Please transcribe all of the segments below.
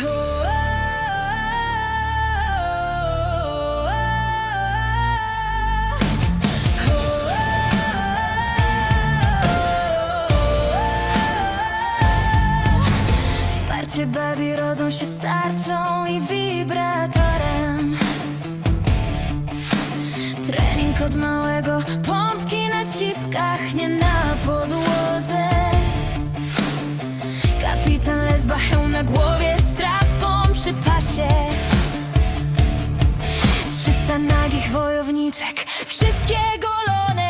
Wsparcie baby rodzą się starczą i wibratorem. Trening od małego, pompki na cipkach, nie na podłodze. Kapitan lesba, hełm na głowie, pasie Trzysta nagich wojowniczek, wszystkie golone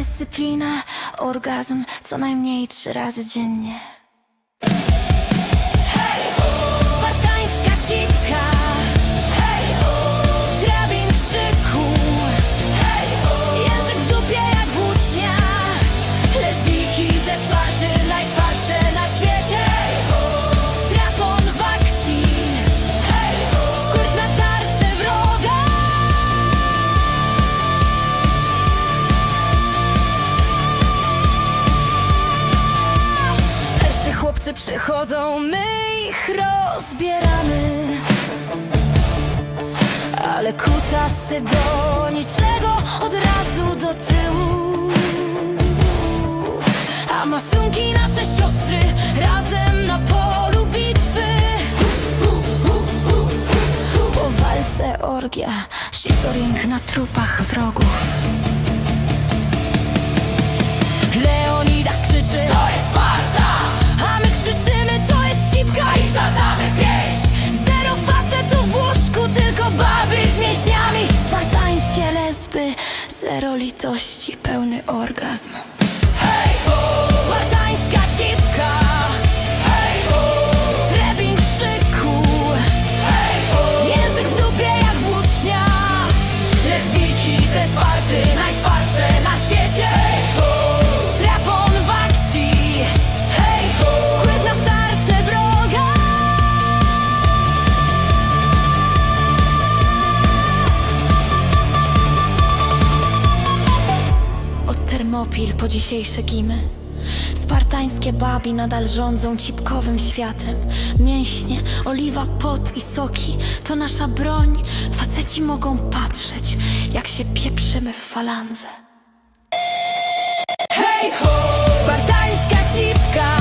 dyscyplina, orgazm co najmniej trzy razy dziennie Chłopcy przychodzą, my ich rozbieramy. Ale kutasy do niczego od razu do tyłu. A masunki nasze siostry razem na polu bitwy. Po walce orgia, schizoring na trupach wrogów Lesby, zero litości, pełny orgazm Hej ho! Spartańska cipka Termopil po dzisiejsze gimy. Spartańskie babi nadal rządzą cipkowym światem. Mięśnie, oliwa, pot i soki To nasza broń. Faceci mogą patrzeć Jak się pieprzymy w falanze Hej ho! Spartańska cipka.